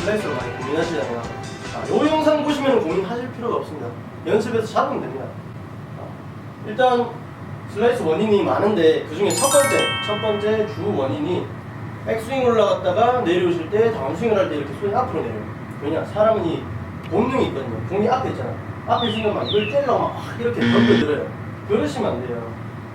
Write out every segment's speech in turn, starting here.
슬라이스로 많이 고민하시잖아요. 자, 요 영상 보시면 고민하실 필요가 없습니다. 연습해서 잡으면 됩니다. 자, 일단 슬라이스 원인이 많은데 그 중에 첫 번째, 첫 번째 주 원인이 백스윙 올라갔다가 내려오실 때 다운스윙을 할 때 이렇게 손이 앞으로 내려요. 왜냐? 사람은 이 본능이 있거든요. 공이 앞에 있잖아. 앞에 있으면 막 이걸 때려 막 이렇게 덤벼들어요. 그러시면 안 돼요.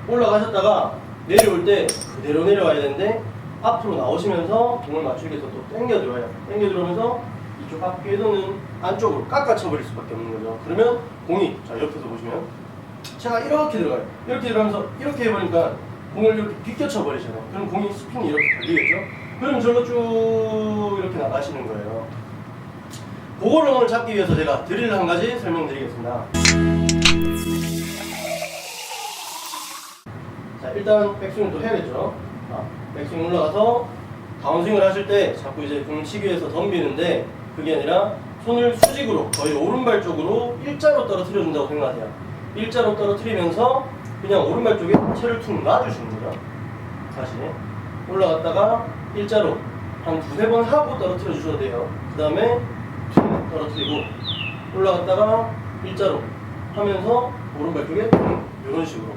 올라가셨다가 내려올 때 그대로 내려와야 되는데 앞으로 나오시면서 공을 맞추기 위해서 또 당겨 들어와요. 당겨 들어오면서 이쪽 앞 궤도는 안쪽으로 깎아쳐버릴 수밖에 없는 거죠. 그러면 공이 자 옆에서 보시면 제가 이렇게 들어가요. 이렇게 들어가면서 이렇게 해버리니까 공을 이렇게 비껴쳐 버리잖아요. 그럼 공이 스핀이 이렇게 걸리겠죠? 그럼 절로 쭉 이렇게 나가시는 거예요. 그거를 오늘 잡기 위해서 제가 드릴 한 가지 설명드리겠습니다. 자, 일단 백스윙을 또 해야겠죠. 자, 백스윙 올라가서 다운스윙을 하실 때 자꾸 이제 공을 치기 위해서 덤비는데 그게 아니라 손을 수직으로 거의 오른발 쪽으로 일자로 떨어뜨려 준다고 생각하세요. 일자로 떨어뜨리면서 그냥 오른발 쪽에 채를 툭 놔주시는 거죠. 다시 올라갔다가 일자로 한 두세 번 하고 떨어뜨려 주셔도 돼요. 그 다음에 툭 떨어뜨리고 올라갔다가 일자로 하면서 오른발 쪽에 툭 이런 식으로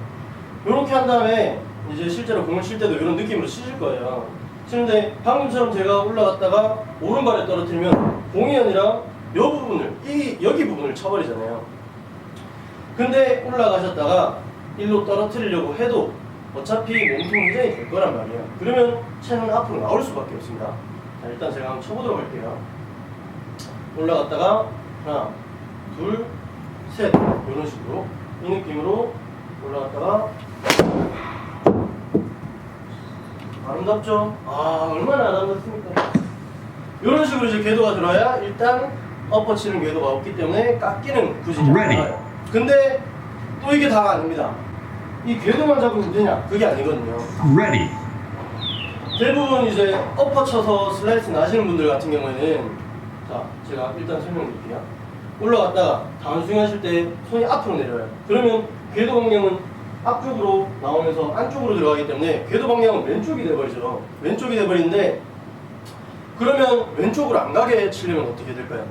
이렇게 한 다음에 이제 실제로 공을 칠 때도 이런 느낌으로 치실 거예요. 치는데 방금처럼 제가 올라갔다가 오른발에 떨어뜨리면 공이 아니라 이 부분을 이 여기 부분을 쳐버리잖아요. 근데 올라가셨다가 일로 떨어뜨리려고 해도 어차피 몸통 회전이 될 거란 말이에요. 그러면 채는 앞으로 나올 수밖에 없습니다. 자, 일단 제가 한번 쳐보도록 할게요. 올라갔다가 하나, 둘, 셋 이런 식으로 이 느낌으로 올라갔다가 아름답죠? 아 얼마나 아름답습니까? 이런 식으로 이제 궤도가 들어야 일단 엎어치는 궤도가 없기 때문에 깎이는 굳이. 나와요. 근데 또 이게 다가 아닙니다. 이 궤도만 잡으면 되냐? 그게 아니거든요. Ready. 대부분 이제 엎어쳐서 슬라이스 나시는 분들 같은 경우에는 자 제가 일단 설명드릴게요 올라갔다가 다운스윙 하실 때 손이 앞으로 내려요 그러면 궤도 방향은 앞쪽으로 나오면서 안쪽으로 들어가기 때문에 궤도 방향은 왼쪽이 돼버리죠 왼쪽이 돼버리는데 그러면 왼쪽으로 안 가게 치려면 어떻게 될까요?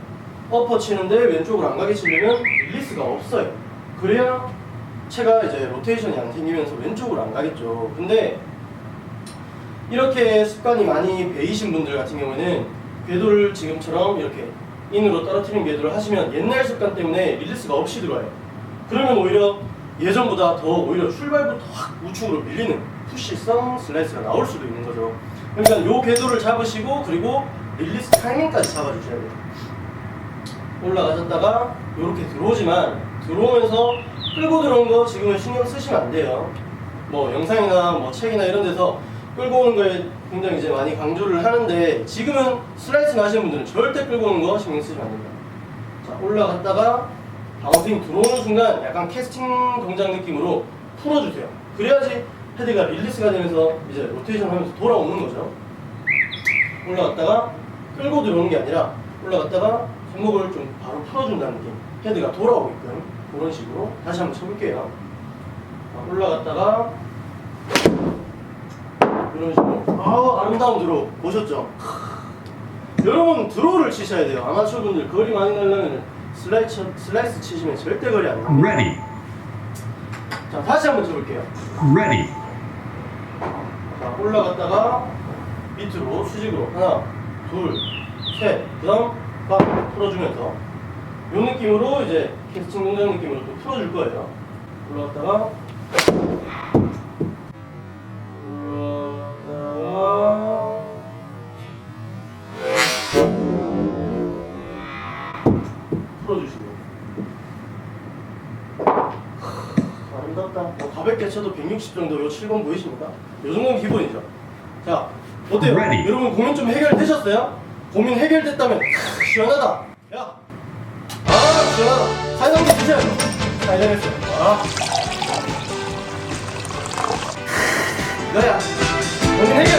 엎어 치는데 왼쪽으로 안 가게 치려면 릴리스가 없어요 그래야 채가 이제 로테이션이 안 생기면서 왼쪽으로 안 가겠죠 근데 이렇게 습관이 많이 배이신 분들 같은 경우에는 궤도를 지금처럼 이렇게 인으로 떨어뜨리는 궤도를 하시면 옛날 습관 때문에 릴리스가 없이 들어와요. 그러면 오히려 예전보다 더 오히려 출발부터 확 우측으로 밀리는 푸시성 슬라이스가 나올 수도 있는 거죠. 그러니까 요 궤도를 잡으시고 그리고 릴리스 타이밍까지 잡아주셔야 돼요. 올라가셨다가 이렇게 들어오지만 들어오면서 끌고 들어온 거 지금은 신경 쓰시면 안 돼요. 뭐 영상이나 뭐 책이나 이런 데서 끌고 오는 거에 굉장히 이제 많이 강조를 하는데 지금은 슬라이스 나시는 분들은 절대 끌고 오는 거 신경 쓰시면 안 됩니다. 자 올라갔다가 다운스윙 들어오는 순간 약간 캐스팅 동작 느낌으로 풀어주세요. 그래야지 헤드가 릴리스가 되면서 이제 로테이션 하면서 돌아오는 거죠. 올라갔다가 끌고 들어오는 게 아니라 올라갔다가 손목을 좀 바로 풀어준다는 느낌. 헤드가 돌아오게끔 그런 식으로 다시 한번 쳐볼게요. 자, 올라갔다가 이런 식으로 아 아름다운 드로우 보셨죠? 여러분 드로우를 치셔야 돼요. 아마추어 분들 거리 많이 날려면 슬라이스, 슬라이스 치시면 절대 거리 안 납니다. Ready. 자 다시 한번 쳐볼게요. Ready. 자, 올라갔다가 밑으로 수직으로 하나, 둘, 셋, 그다음 빡 풀어주면서 이 느낌으로 이제 캐스팅 동작 느낌으로 또 풀어줄 거예요. 올라갔다가 풀어주시고 아름답다. 뭐 가볍게 쳐도 160 정도 요 7번 보이십니까? 요 정도는 기본이죠. 자, 어때요? Ready. 여러분 고민 좀 해결되셨어요? 고민 해결됐다면 크, 시원하다. 야, 아 시원하다. 사장님 드세요. 잘 되겠어요. 아, 이거야. 고민 해결.